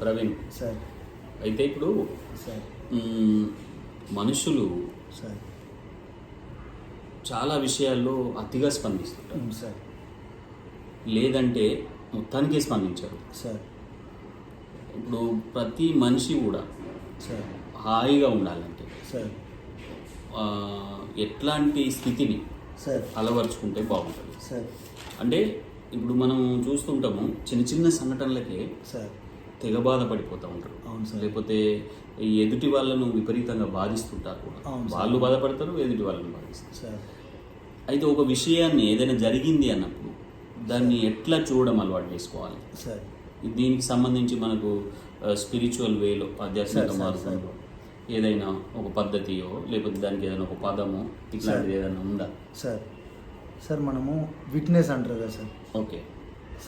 Praveen. Sir. అయితే ఇప్పుడు మనుషులు సార్. చాలా విషయాల్లో అతిగా స్పందిస్తుంటారు. సార్. లేదంటే మొత్తానికే స్పందించారు. సార్. ఇప్పుడు ప్రతి మనిషి కూడా సార్. హాయిగా ఉండాలంటే సార్. ఎట్లాంటి స్థితిని సార్. అలవర్చుకుంటే బాగుంటుంది. సార్. అంటే ఇప్పుడు మనం చూస్తుంటాము చిన్న చిన్న సంఘటనలకే సార్. తెగ బాధపడిపోతూ ఉంటారు. అవును సార్. లేకపోతే ఈ ఎదుటి వాళ్ళను విపరీతంగా బాధిస్తుంటారు కూడా. అవును. వాళ్ళు బాధపడతారు ఎదుటి వాళ్ళని బాధిస్తారు. సార్. అయితే ఒక విషయాన్ని ఏదైనా జరిగింది అన్నప్పుడు దాన్ని ఎట్లా చూడడం అలవాటు చేసుకోవాలి? సార్. దీనికి సంబంధించి మనకు స్పిరిచువల్ వేలో ఆధ్యాత్మిక మార్గంలో ఏదైనా ఒక పద్ధతియో లేకపోతే దానికి ఏదైనా ఒక పదమో ఇట్లాంటిది ఏదైనా ఉందా? సార్. సార్ మనము విట్నెస్ అంటారు కదా సార్. ఓకే.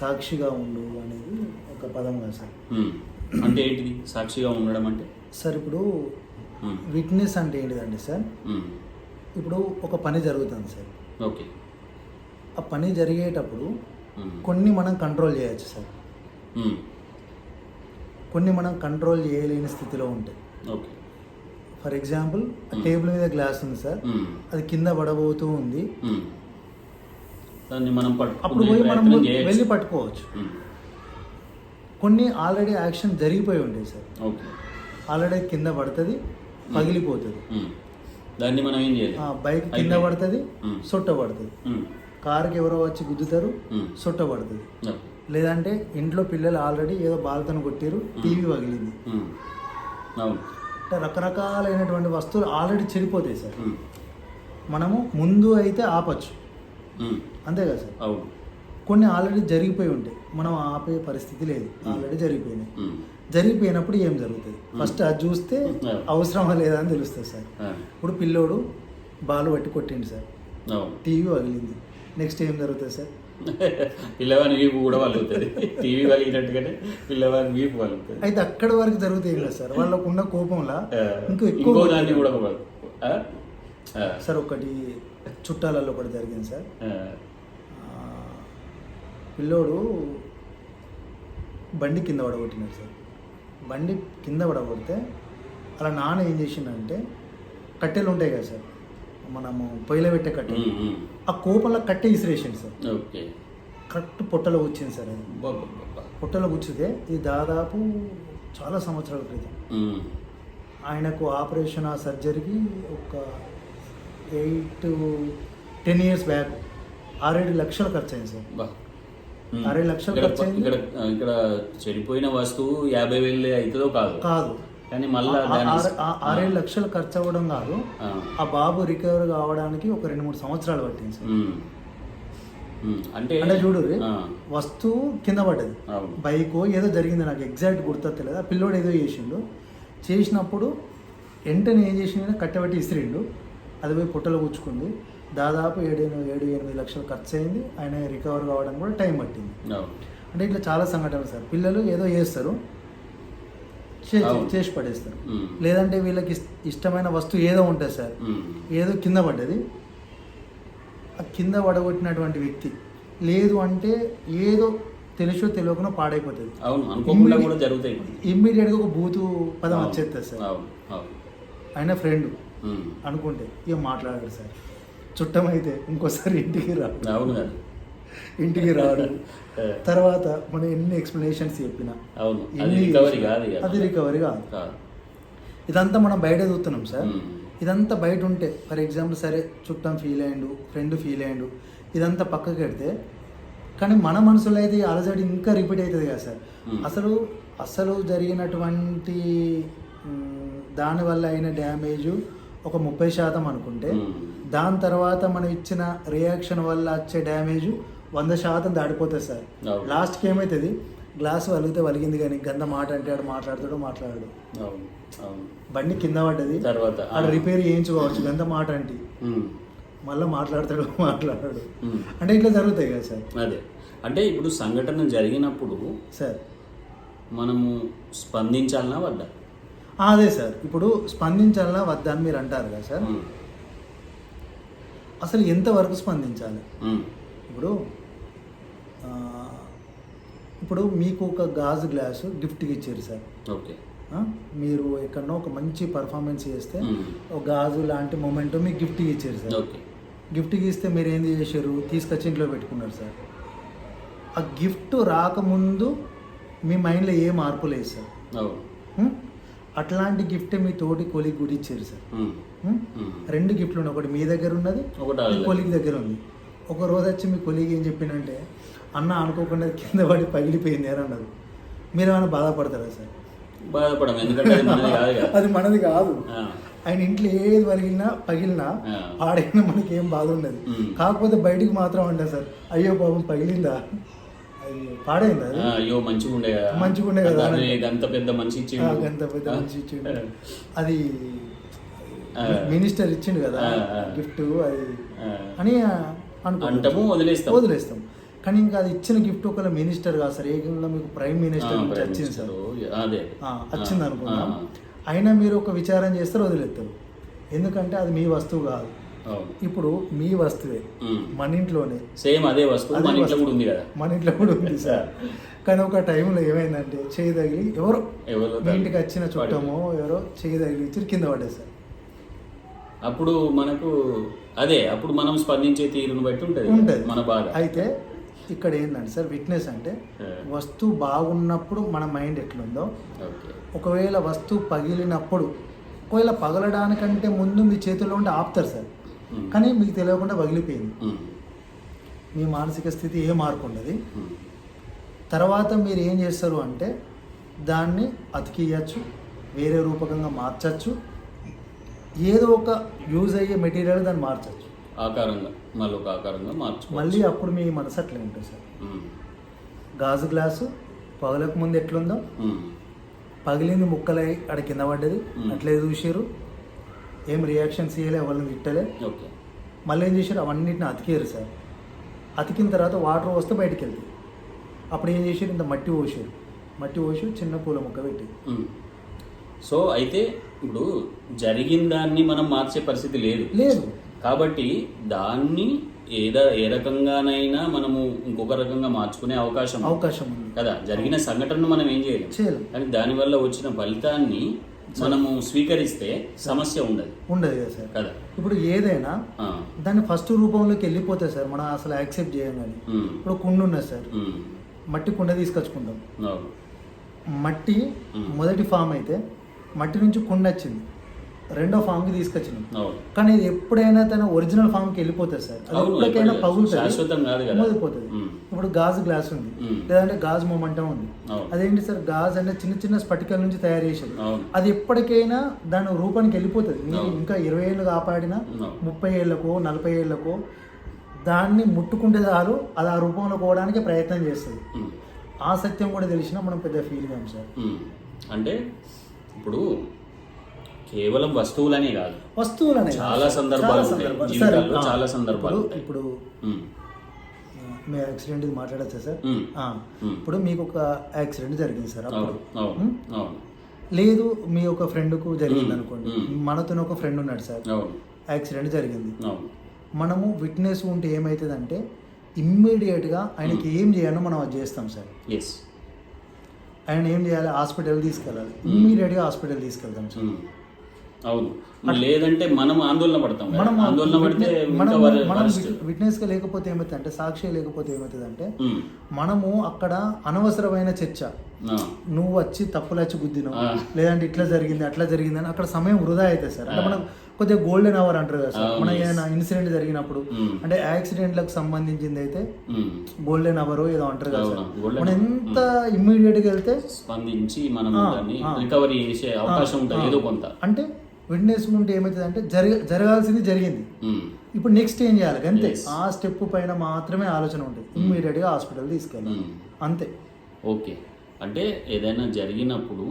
సాక్షిగా ఉండు అనేది ఒక పదం కదా సార్. అంటే ఏంటిది సాక్షిగా ఉండడం అంటే సార్ ఇప్పుడు. విట్నెస్ అంటే ఏంటిదండి సార్. ఇప్పుడు ఒక పని జరుగుతుంది సార్ ఓకే ఆ పని జరిగేటప్పుడు. కొన్ని మనం కంట్రోల్ చేయొచ్చు సార్. కొన్ని మనం కంట్రోల్ చేయలేని స్థితిలో ఉంటాయి ఓకే ఫర్ ఎగ్జాంపుల్. టేబుల్ మీద గ్లాస్ ఉంది సార్. అది కింద పడబోతూ ఉంది. దాన్ని మనం అప్పుడు పోయి మనం. వెళ్ళి పట్టుకోవచ్చు. కొన్ని ఆల్రెడీ యాక్షన్ జరిగిపోయి ఉంటాయి సార్ ఓకే ఆల్రెడీ కింద పడుతుంది పగిలిపోతుంది. దాన్ని మనం ఏం చేయాలి బైక్ కింద. పడుతుంది. సొట్ట పడుతుంది. కార్కి ఎవరో వచ్చి గుద్దుతారు. సొట్ట పడుతుంది. లేదంటే ఇంట్లో పిల్లలు ఆల్రెడీ ఏదో బాల్తను కొట్టారు టీవీ పగిలింది రకరకాలైనటువంటి వస్తువులు ఆల్రెడీ చెడిపోతాయి సార్. మనము ముందు అయితే ఆపచ్చు. అంతే కదా సార్? అవును. కొన్ని ఆల్రెడీ జరిగిపోయి ఉంటాయి. మనం ఆపే పరిస్థితి లేదు. ఆల్రెడీ జరిగిపోయినాయి. జరిగిపోయినప్పుడు ఏం జరుగుతుంది? ఫస్ట్ అది చూస్తే. అవసరమా లేదా అని తెలుస్తుంది సార్. ఇప్పుడు పిల్లోడు బాల్ పట్టి కొట్టిండు సార్. టీవీ పగిలింది నెక్స్ట్ ఏం జరుగుతుంది సార్? పిల్లవాని వీపు కూడా వలుగుతుంది. టీవీ వలిగినట్టుగానే పిల్లవాని వీపు వలుగుతుంది. అయితే అక్కడి వరకు జరుగుతాయి కదా సార్? వాళ్ళకు ఉన్న కోపంలా. ఇంకో ఇంకో ఎక్కువ కూడా. సార్ ఒకటి చుట్టాలలో ఒకటి జరిగింది సార్. పిల్లోడు బండి కింద పడగొట్టినాడు సార్. బండి కింద పడగొడితే అలా నాన్న ఏం చేసిండంటే కట్టెలు ఉంటాయి కదా సార్. మనము పొయ్యిలో పెట్టే కట్టెలు. ఆ కోపంలో కట్టె ఇసిరేసింది సార్. కరెక్ట్ పొట్టలో వచ్చింది సార్ అది. పొట్టలో కూర్చుతే ఇది దాదాపు చాలా సంవత్సరాల క్రితం. ఆయనకు ఆపరేషన్ ఆ సర్జరీకి ఒక ఎయిట్ టెన్ ఇయర్స్ బ్యాక్ ఆరేడు లక్షలు ఖర్చు అయింది సార్. అరవై లక్షలు ఖర్చు అయింది. ఇక్కడ ఇక్కడ చెడిపోయిన వస్తువు యాభై వేలు అవుతుందో కాదు. కాదు. కానీ మళ్ళా ఆరేడు లక్షలు ఖర్చు అవ్వడం కాదు. ఆ. బాబు రికవర్ కావడానికి ఒక రెండు మూడు సంవత్సరాలు పట్టింది సార్. అంటే అంటే చూడు. వస్తువు కింద పడ్డది. బైక్ ఏదో జరిగింది నాకు ఎగ్జాక్ట్ గుర్తొత్తలేదు ఆ పిల్లోడు ఏదో చేసిండు. చేసినప్పుడు వెంటనే ఏం చేసిండు? కట్టబెట్టి ఇసిరిండు. అది పోయి పుట్టలో కూర్చుకుంది దాదాపు ఏడు ఏడు ఎనిమిది లక్షలు ఖర్చు అయింది ఆయన రికవర్ కావడానికి కూడా టైం పట్టింది. అంటే ఇట్లా చాలా సంఘటనలు సార్. పిల్లలు ఏదో చేస్తారు. చేసి పడేస్తారు. లేదంటే వీళ్ళకి ఇష్టమైన వస్తువు ఏదో ఉంటుంది సార్. ఏదో కింద పడ్డది. ఆ కింద పడగొట్టినటువంటి వ్యక్తి లేదు అంటే ఏదో తెలుసో తెలియకుండా పాడైపోతుంది. ఇమ్మీడియట్గా ఒక బూతు పదం. వచ్చేస్తుంది సార్. ఆయన ఫ్రెండ్. అనుకుంటే ఇక మాట్లాడాడు సార్? చుట్టం అయితే ఇంకోసారి ఇంటికి అవును కదా. ఇంటికి రాడు. ఏ, తర్వాత మనం ఎన్ని ఎక్స్ప్లెనేషన్స్ చెప్పినా అవును. అది రికవరీ కాదు ఇదంతా మనం బయట చూస్తున్నాం సార్. మ్మ్. ఇదంతా బయట ఉంటే ఫర్ ఎగ్జాంపుల్ సరే చుట్టం ఫీల్ అయ్యిండు ఫ్రెండ్ ఫీల్ అయ్యిండు ఇదంతా పక్కకి పెడితే కానీ మన మనసులో అయితే అలజడి ఇంకా రిపీట్ అవుతుంది కదా సార్. Hmm. అసలు అసలు జరిగినటువంటి దానివల్ల అయిన డ్యామేజ్ ఒక ముప్పై శాతం అనుకుంటే. దాని తర్వాత మనం ఇచ్చిన రియాక్షన్ వల్ల వచ్చే డ్యామేజ్ వంద శాతం దాడిపోతుంది సార్. లాస్ట్కి ఏమవుతుంది గ్లాస్ వలిగితే వలిగింది కానీ గంద మాట అంటాడు మాట్లాడతాడు మాట్లాడాడు. బండి కింద పడ్డది తర్వాత ఆడ రిపేర్ చేయించుకోవచ్చు గంత మాట అంటే. మళ్ళీ మాట్లాడతాడు మాట్లాడాడు. అంటే ఇట్లా జరుగుతాయి కదా సార్. అదే. అంటే ఇప్పుడు సంఘటన జరిగినప్పుడు సార్. మనము స్పందించాలనా వద్దా? అదే సార్ ఇప్పుడు స్పందించాలన్నా వద్దా అని మీరు అంటారు కదా సార్. అసలు ఎంతవరకు స్పందించాలి. ఇప్పుడు ఇప్పుడు మీకు ఒక గాజు గ్లాసు గిఫ్ట్కి ఇచ్చారు సార్ ఓకే? మీరు ఎక్కడనో ఒక మంచి పర్ఫార్మెన్స్ చేస్తే. ఒక గాజు లాంటి మూమెంట్ మీకు గిఫ్ట్కి ఇచ్చారు సార్ ఓకే గిఫ్ట్కి ఇస్తే మీరు ఏంది చేశారు తీసుకొచ్చి ఇంట్లో పెట్టుకున్నారు సార్ ఆ గిఫ్ట్ రాకముందు మీ మైండ్లో ఏ మార్పు లేదు సార్? అట్లాంటి గిఫ్ట్ మీ తోటి కొలికి కూడా ఇచ్చారు సార్. రెండు గిఫ్ట్లు ఉన్నాయి. ఒకటి మీ దగ్గర ఉన్నది ఒకటి కొలికి దగ్గర ఉంది. ఒక రోజు వచ్చి మీ కొలికి ఏం చెప్పిందంటే అన్న అనుకోకుండా కింద పడి పగిలిపోయింది అని అన్నారు. మీరు ఏమైనా బాధపడతారా సార్? బాధపడం ఎందుకంటే అది మనది కాదు. ఆయన ఇంట్లో ఏది పగిలినా పగిలినా ఆ. పాడైనా మనకి ఏం బాధ ఉండదు. కాకపోతే బయటికి మాత్రం అంటే సార్ అయ్యో పాపం పగిలిందా? పాడైందా అయ్యో మంచిగా ఉండే కదా మంచిగా ఉండే కదా. గంత పెద్ద మనిషి ఇచ్చిండు. గంత పెద్ద మనిషి ఇచ్చిండు. అది. మినిస్టర్ ఇచ్చిండు కదా. గిఫ్ట్ అది. అని అనుకుంటాం. అంటాము వదిలేస్తాం. వదిలేస్తాం. కానీ ఇంకా అది ఇచ్చిన గిఫ్ట్ ఒకవేళ మినిస్టర్ కాదు సార్ ఏకంగా మీకు ప్రైమ్ మినిస్టర్ నుంచి వచ్చింది సార్. అదే. వచ్చింది అనుకున్నాం అయినా మీరు ఒక విచారం చేస్తారు వదిలేస్తారు. ఎందుకంటే అది మీ వస్తువు కాదు. ఇప్పుడు మీ వస్తువే. మన ఇంట్లోనే సేమ్ అదే వస్తువు మన ఇంట్లో. కూడా ఉంది కదా మన ఇంట్లో కూడా ఉంది సార్ కానీ ఒక టైంలో ఏమైందంటే చేయి తగిలి ఎవరో మీ ఇంటికి వచ్చిన చుట్టమో ఎవరో చేయి తగిలి ఇచ్చి కింద పడ్డది సార్ అప్పుడు మనకు అదే అప్పుడు మనం స్పందించే తీరును బట్టి ఉంటది ఉంటది మన బాధ అయితే ఇక్కడ ఏంటంటే సార్ విట్నెస్ అంటే. వస్తువు బాగున్నప్పుడు మన మైండ్ ఎట్లుందో ఒకవేళ వస్తువు పగిలినప్పుడు ఒకవేళ పగలడానికంటే ముందు మీ చేతిలో ఉంటే ఆపుతారు సార్. కానీ మీకు తెలియకుండా పగిలిపోయింది ఉమ్. మీ మానసిక స్థితి ఏ మార్పు ఉండదు ఉమ్. తర్వాత మీరు ఏం చేస్తారు అంటే దాన్ని అతికియచ్చు వేరే రూపకంగా మార్చచ్చు ఏదో ఒక యూజ్ అయ్యే మెటీరియల్ దాన్ని మార్చచ్చు ఆకారంగా మళ్ళీ ఒక ఆకారంగా మళ్ళీ అప్పుడు మీ మనసు అట్లే ఉంటుంది సార్. గాజు గ్లాసు పగలకు ముందు ఎట్లుందో. పగిలింది ముక్కలై అక్కడ కింద పడ్డది. అట్లే చూసారు ఏం రియాక్షన్స్ ఇవ్వలే ఎవరిని తిట్టలే. ఓకే. మళ్ళీ ఏం చేశారు? అవన్నిటిని అతికేరు సార్. అతికిన తర్వాత వాటర్ వస్తే బయటికి వెళ్తాయి అప్పుడు ఏం చేశారు? ఇంత మట్టి పోసారు మట్టి పోసి చిన్న పూల ముక్క పెట్టి. సో అయితే ఇప్పుడు జరిగిన దాన్ని మనం మార్చే పరిస్థితి లేదు. లేదు. కాబట్టి దాన్ని ఏదో ఏ రకంగానైనా మనము ఇంకొక రకంగా మార్చుకునే అవకాశం. అవకాశం కదా? జరిగిన సంఘటనను మనం ఏం చేయలేం. చేయలేం. కానీ దానివల్ల వచ్చిన ఫలితాన్ని మనము స్వీకరిస్తే సమస్య ఉండదు ఉండదు కదా సార్ కదా ఇప్పుడు ఏదైనా. దాన్ని ఫస్ట్ రూపంలోకి వెళ్ళిపోతుంది సార్ మనం అసలు యాక్సెప్ట్ చేయం కానీ. ఇప్పుడు కుండ ఉన్నది సార్. మట్టి కుండ తీసుకొచ్చుకుంటాం. మట్టి. మొదటి ఫామ్ అయితే మట్టి నుంచి కుండ వచ్చింది రెండో ఫామ్కి తీసుకొచ్చినాం అవును కానీ ఇది ఎప్పుడైనా తన ఒరిజినల్ ఫామ్కి వెళ్ళిపోతుంది సార్ అది ఎప్పటికైనా ఎప్పటికీ పగులుతుంది. మోదిపోతుంది. ఇప్పుడు గాజు గ్లాస్ ఉంది. లేదంటే గాజు మొమెంటం ఉంది. అదేంటి సార్ గాజు అంటే చిన్న చిన్న స్ఫటికల నుంచి తయారు చేసేది. అది ఎప్పటికైనా దాని రూపానికి వెళ్ళిపోతుంది మీరు. ఇంకా ఇరవై ఏళ్ళు కాపాడినా. ముప్పై ఏళ్ళకో నలభై ఏళ్ళకో దాన్ని ముట్టుకుంటే చాలు అది ఆ రూపంలో పోవడానికి ప్రయత్నం చేస్తుంది. ఆ సత్యం కూడా తెలిసినా మనం పెద్ద ఫీల్ కాం సార్. అంటే ఇప్పుడు కేవలం వస్తువులనే కాదు. వస్తువులనే చాలా సందర్భాలు. జీవితాల్లో చాలా సందర్భాలు ఇప్పుడు- ఉంటాయి. ఇప్పుడు ఉమ్. మీ యాక్సిడెంట్ మాట్లాడచ్చా సార్. ఇప్పుడు మీకు ఒక యాక్సిడెంట్ జరిగింది సార్ అప్పుడు. లేదు మీ ఒక ఫ్రెండ్కు జరిగింది అనుకోండి. మనతో ఒక ఫ్రెండ్ ఉన్నాడు సార్. యాక్సిడెంట్ జరిగింది. మనము విట్నెస్ ఉంటే ఏమవుతుందంటే ఇమ్మీడియట్గా ఆయనకి ఏం చేయాలో మనం అది చేస్తాం సార్. ఆయన ఏం చేయాలి? హాస్పిటల్ తీసుకెళ్ళాలి. ఇమ్మీడియట్గా హాస్పిటల్ తీసుకెళ్తాం సార్. అవును లేదంటే మనం ఆందోళన పడతాం. మనం ఆందోళన పడితే మనం మనం. విట్నెస్గా లేకపోతే ఏమవుతుంది అంటే సాక్షి లేకపోతే ఏమవుతుంది అంటే. మనము అక్కడ అనవసరమైన చర్చ. నువ్వు వచ్చి తప్పులు వచ్చి గుద్దినావు. లేదంటే ఇట్లా జరిగింది అట్లా జరిగింది అని అక్కడ సమయం వృధా అవుతుంది సార్ అంటే ఆ. మనకు కొద్దిగా గోల్డెన్ అవర్ అంటారు కదా సార్ మన. ఏదైనా ఇన్సిడెంట్ జరిగినప్పుడు. అంటే యాక్సిడెంట్లకు సంబంధించింది అయితే. గోల్డెన్ అవర్ ఏదో అంటారు కదా సార్ మనం. ఎంత ఇమ్మీడియట్గా వెళ్తే స్పందించి మనం. రికవరీ చేసే అవకాశం ఉంటుంది. ఏదో కొంత అంటే విట్నెస్ ఉంటే ఏమవుతుంది అంటే జరగ జరగాల్సింది జరిగింది. ఇప్పుడు నెక్స్ట్ ఏం చేయాలి? అంతే. ఆ స్టెప్ పైన మాత్రమే ఆలోచన ఉంటుంది. ఇమ్మీడియట్గా హాస్పిటల్ తీసుకెళ్ళాలి. అంతే. ఓకే. అంటే ఏదైనా జరిగినప్పుడు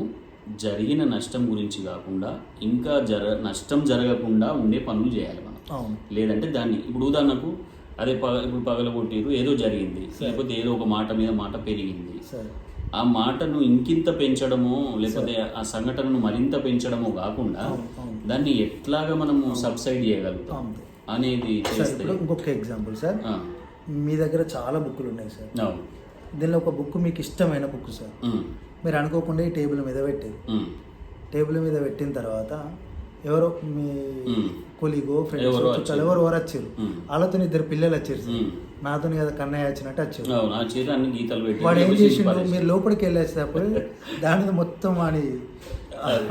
జరిగిన నష్టం గురించి కాకుండా ఇంకా జర నష్టం జరగకుండా ఉండే పనులు చేయాలి మనం. లేదంటే దాన్ని ఇప్పుడు ఉదాహరణకు అదే పగ ఇప్పుడు పగలగొట్టిరు ఏదో జరిగింది. సరే. లేకపోతే ఏదో ఒక మాట మీద మాట పెరిగింది. సరే. ఆ మాటను ఇంకింత పెంచడమో లేకపోతే ఆ సంఘటనను మరింత పెంచడమో కాకుండా. దాన్ని ఎట్లాగా మనము సబ్సైడ్ చేయగలుగుతాం అనేది ఇంకొక ఎగ్జాంపుల్ సార్. మీ దగ్గర చాలా బుక్కులు ఉన్నాయి సార్ దీనిలో ఒక బుక్ మీకు ఇష్టమైన బుక్ సార్. మీరు అనుకోకుండా ఈ టేబుల్ మీద పెట్టారు టేబుల్ మీద పెట్టిన తర్వాత ఎవరో మీ. కొలిగో ఫ్రెండ్స్ ఎవరో చుట్టాలు. ఎవరు ఎవరు వచ్చారు. వాళ్ళతో ఇద్దరు పిల్లలు వచ్చారు. నాతో కదా కన్నయ్య వచ్చినట్టు వచ్చారు వాడు ఏం చేసిండు. మీరు లోపలికి వెళ్ళేసేటప్పుడు దాని మీద మొత్తం వాడి అది.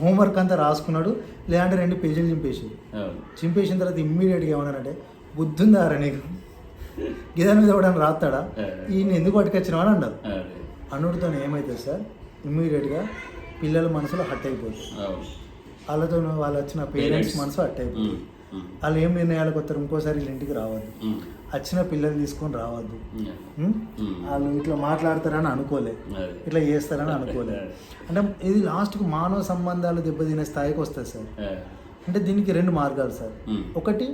హోంవర్క్ అంతా రాసుకున్నాడు లేదంటే రెండు పేజీలు చింపేసి. చింపేసిన తర్వాత ఇమ్మీడియట్గా ఏమన్నానంటే బుద్ధుందారా నీకు గిదాని మీద కూడా రాస్తాడా ఈయన ఎందుకు పట్టుకొచ్చినావు అని అన్నారు అదే. అనుడితో ఏమవుతుంది సార్ ఇమ్మీడియట్గా పిల్లల మనసులో హట్ అయిపోతుంది. వాళ్ళతో వాళ్ళు వచ్చిన పేరెంట్స్. మనసు ఉమ్, వాళ్ళు ఏం నిర్ణయాలకు వస్తారు? ఇంకోసారి వీళ్ళ ఇంటికి రావద్దు. వచ్చిన పిల్లలు తీసుకొని రావద్దు. వాళ్ళు ఇట్లా మాట్లాడతారని అనుకోలే. ఇట్లా చేస్తారని అనుకోలే. అంటే ఇది లాస్ట్కు మానవ సంబంధాలు దెబ్బతినే స్థాయికి వస్తుంది సార్. అంటే దీనికి రెండు మార్గాలు సార్. ఒకటి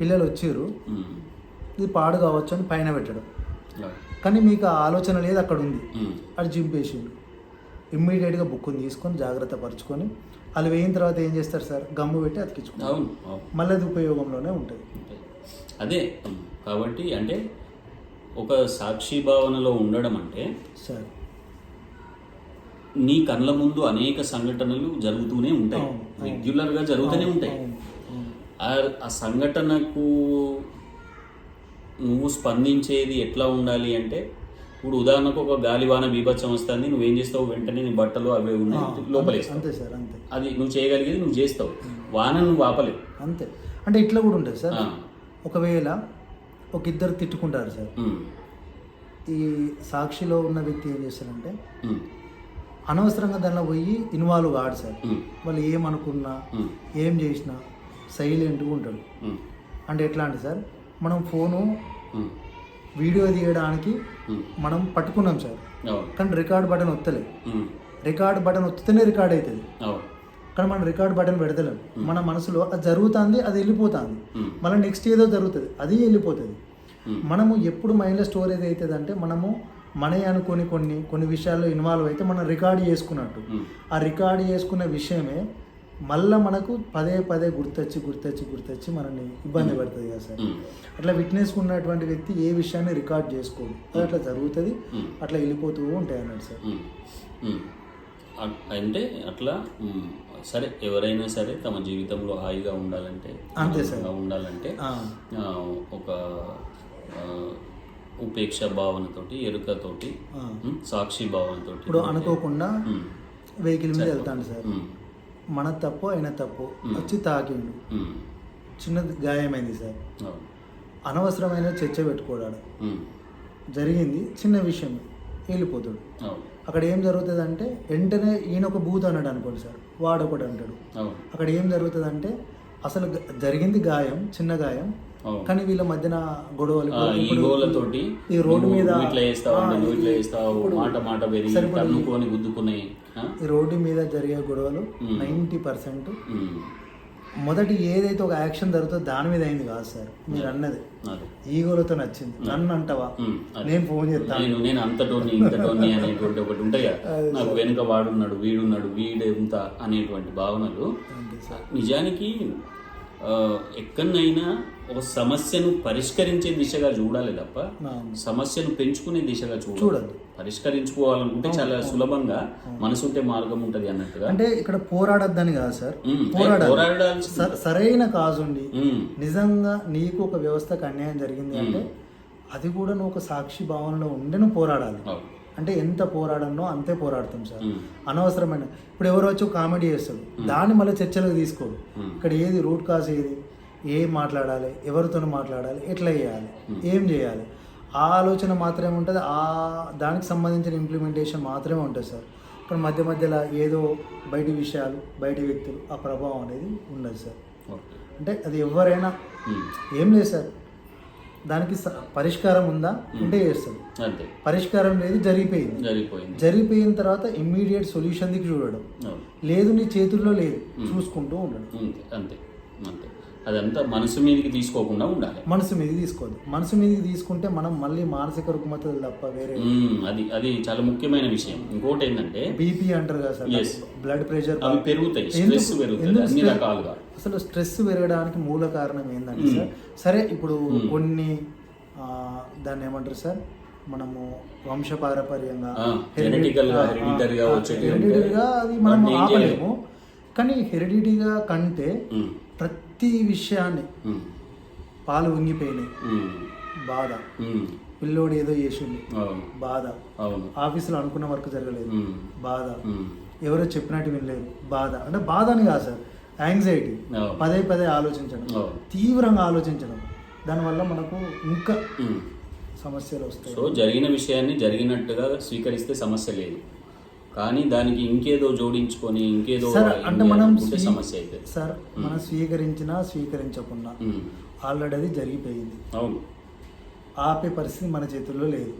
పిల్లలు వచ్చారు. ఇది పాడు కావచ్చు అని పైన పెట్టడం. కానీ మీకు ఆ ఆలోచన లేదు అక్కడ ఉంది. అది చింపేసిండు ఇమ్మీడియట్గా బుక్ని తీసుకొని జాగ్రత్త పరుచుకొని వాళ్ళు వేయిన తర్వాత ఏం చేస్తారు సార్? గమ్ము పెట్టి అతికించుకుంటారు. మళ్ళీ అది ఉపయోగంలోనే ఉంటుంది. అదే కాబట్టి అంటే ఒక సాక్షి భావనలో ఉండడం అంటే సార్. నీ కళ్ళ ముందు అనేక సంఘటనలు జరుగుతూనే ఉంటాయి. రెగ్యులర్గా జరుగుతూనే ఉంటాయి. ఆ సంఘటనకు నువ్వు స్పందించేది ఎట్లా ఉండాలి అంటే ఇప్పుడు ఉదాహరణకు ఒక గాలివాన బీభత్సం వస్తుంది నువ్వేం చేస్తావు? వెంటనే నీ బట్టలు అవే ఉన్నాయి లోపలేస్తావు. అంతే సార్ అంతే. అది నువ్వు చేయగలిగేది నువ్వు చేస్తావు. వాన నువ్వు ఆపలేవు. అంతే. అంటే ఇట్లా కూడా ఉంటుంది సార్. ఒకవేళ ఒక ఇద్దరు తిట్టుకుంటారు సార్. ఈ సాక్షిలో ఉన్న వ్యక్తి ఏం చేస్తారంటే అనవసరంగా దానిలో పోయి ఇన్వాల్వ్ కాడు సార్. వాళ్ళు ఏమనుకున్నా ఏం చేసినా సైలెంట్గా ఉంటాడు. అంటే ఎట్లా అంటే సార్ మనం ఫోను వీడియో తీయడానికి. మనం పట్టుకున్నాం సార్. కానీ రికార్డ్ బటన్ వస్తలేదు రికార్డ్ బటన్ వస్తేనే రికార్డ్ అవుతుంది కానీ మనం రికార్డ్ బటన్ పెడతలేం. మన మనసులో అది జరుగుతుంది అది వెళ్ళిపోతుంది. మళ్ళీ నెక్స్ట్ ఏదో జరుగుతుంది అది వెళ్ళిపోతుంది. మనము ఎప్పుడు మైండ్లో స్టోరేజ్ అవుతుంది అంటే మనము మనే అనుకొని కొన్ని కొన్ని విషయాల్లో ఇన్వాల్వ్ అయితే మనం రికార్డ్ చేసుకున్నట్టు. ఆ రికార్డ్ చేసుకున్న విషయమే మళ్ళీ మనకు పదే పదే గుర్తొచ్చి గుర్తొచ్చి గుర్తొచ్చి మనల్ని ఇబ్బంది పడుతుంది కదా సార్. అట్లా విట్నెస్ ఉన్నటువంటి వ్యక్తి ఏ విషయాన్ని రికార్డ్ చేసుకోడు. అది అట్లా జరుగుతుంది. అట్లా వెళ్ళిపోతూ ఉంటాయి అన్నాడు సార్. అంటే అట్లా సరే ఎవరైనా సరే తమ జీవితంలో హాయిగా ఉండాలంటే అంతే సార్. ఉండాలంటే ఒక ఉపేక్ష భావనతోటి ఎరుకతోటి సాక్షి భావనతోటి ఇప్పుడు అనుకోకుండా వెహికల్ మీద. వెళ్తాను సార్. మన తప్పు అయిన తప్పు. వచ్చి తాకిండు చిన్న గాయమైంది సార్. అనవసరమైన చర్చ పెట్టుకోడాడు జరిగింది చిన్న విషయం. వెళ్ళిపోతాడు. అక్కడ ఏం జరుగుతుంది అంటే వెంటనే ఈయన ఒక బూత్ అన్నాడు అనుకోండి సార్. వాడు ఒకటి అంటాడు. అక్కడ ఏం జరుగుతుంది అంటే అసలు జరిగింది గాయం చిన్న గాయం కానీ వీళ్ళ మధ్యన గొడవలు ఈ రోడ్డు మీద ఇట్లా చేస్తావు ఇట్లా చేస్తావు మాట మాట పెరిగి గుద్దుకున్నాయి? ఈ రోడ్డు మీద జరిగే గొడవలు. Ninety percent. మొదటి ఏదైతే ఒక యాక్షన్ జరుగుతుందో దాని మీద అయింది కాదు సార్ మీరు అన్నది. ఈగోలతో నచ్చింది. నన్ను అంటావా. నేను ఫోన్ చేస్తాను నేను నేను అంతటోని ఇంతటోని అనేటువంటి ఒకటి ఉంటాయి నాకు వెనుక వాడున్నాడు వీడున్నాడు వీడెంత అనేటువంటి భావనలు. అంతే నిజానికి ఎక్కడనైనా ఒక సమస్యను పరిష్కరించే దిశగా చూడాలి తప్ప సమస్యను పెంచుకునే దిశగా చూడాలి చూడద్దు. పరిష్కరించుకోవాలనుకుంటే చాలా సులభంగా మనసుంటే మార్గం ఉంటది అన్నట్టుగా. అంటే ఇక్కడ పోరాడొద్దని కాదు సార్. పోరాడాలి. సరైన కాజు నిజంగా నీకు ఒక వ్యవస్థకు అన్యాయం జరిగింది అంటే అది కూడా నువ్వు ఒక సాక్షి భావనలో ఉండి నువ్వు పోరాడాలి. అంటే ఎంత పోరాడనో అంతే పోరాడతాం సార్. అనవసరమైన ఇప్పుడు ఎవరో వచ్చి కామెడీ చేస్తాడు దాన్ని మళ్ళీ చర్చలకు తీసుకోడు ఉమ్, ఇక్కడ ఏది రూట్ కాజ్ ఏది? ఏం మాట్లాడాలి? ఎవరితో మాట్లాడాలి? ఎట్లా చేయాలి? ఏం చేయాలి? ఆ ఆలోచన మాత్రమే ఉంటుంది. ఆ దానికి సంబంధించిన ఇంప్లిమెంటేషన్ మాత్రమే ఉంటుంది సార్. ఇక్కడ మధ్య మధ్యలో ఏదో బయటి విషయాలు బయటి వ్యక్తులు ఆ ప్రభావం అనేది ఉండదు సార్. అంటే అది ఎవరైనా ఏం లేదు సార్. దానికి పరిష్కారం ఉందా? ఉంటే చేస్తాడు. అంతే. పరిష్కారం లేదు జరిగిపోయింది. జరిగిపోయింది. జరిగిపోయిన తర్వాత ఇమ్మీడియట్ సొల్యూషన్ దిక్కు చూడడం. లేదు నీ చేతుల్లో లేదు చూసుకుంటూ ఉండడం. అంతే అంతే అదంతా మనసు మీదకి తీసుకోకుండా ఉండాలి. మనసు మీదకి తీసుకోవద్దు. మనసు మీదకి తీసుకుంటే మనం మళ్ళీ మానసిక రుగ్మతలు తప్ప వేరే అది అది చాలా ముఖ్యమైన విషయం. ఇంకోటి ఏంటంటే బీపీ అంటారు కదా సార్. బ్లడ్ ప్రెషర్ అవి పెరుగుతాయి స్ట్రెస్ పెరుగుతుంది అన్ని రకాలుగా. అసలు స్ట్రెస్ పెరగడానికి మూల కారణం ఏంటంటే. సార్ సరే ఇప్పుడు. కొన్ని దాన్ని ఏమంటారు సార్? మనము వంశపారపర్యంగా హెరిడిటరీగా అది మనం ఆపలేము. కానీ హెరిడిటీగా కంటే ప్రతి విషయాన్ని పాలు వంగిపోయినాయి. ఉమ్, బాధ. పిల్లోడు ఏదో అవును. బాధ. ఆఫీసులో అనుకున్న వర్క్ జరగలేదు. బాధ. ఎవరో చెప్పినట్టు వినలేదు. బాధ. అంటే బాధ అని కాదు సార్. యాంగ్జైటీ. పదే పదే ఆలోచించడం. తీవ్రంగా ఆలోచించడం. దానివల్ల మనకు ఇంకా. సమస్యలు వస్తాయి. సో జరిగిన విషయాన్ని జరిగినట్టుగా స్వీకరిస్తే సమస్య లేదు. కానీ దానికి ఇంకేదో జోడించుకొని ఇంకేదో అంటే మనం సమస్య అవుతుంది సార్ మనం స్వీకరించినా స్వీకరించకున్నా ఉమ్, ఆల్రెడీ అది జరిగిపోయింది. అవును. ఆపే పరిస్థితి మన చేతుల్లో లేదు.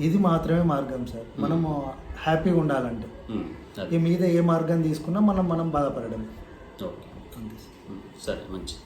ఇది మాత్రమే మార్గం సార్. మనము హ్యాపీగా ఉండాలంటే. ఈ మీద ఏ మార్గం తీసుకున్నా మనం మనం బాధపడడం. ఓకే అంతే సార్ ఉమ్, సరే మంచిది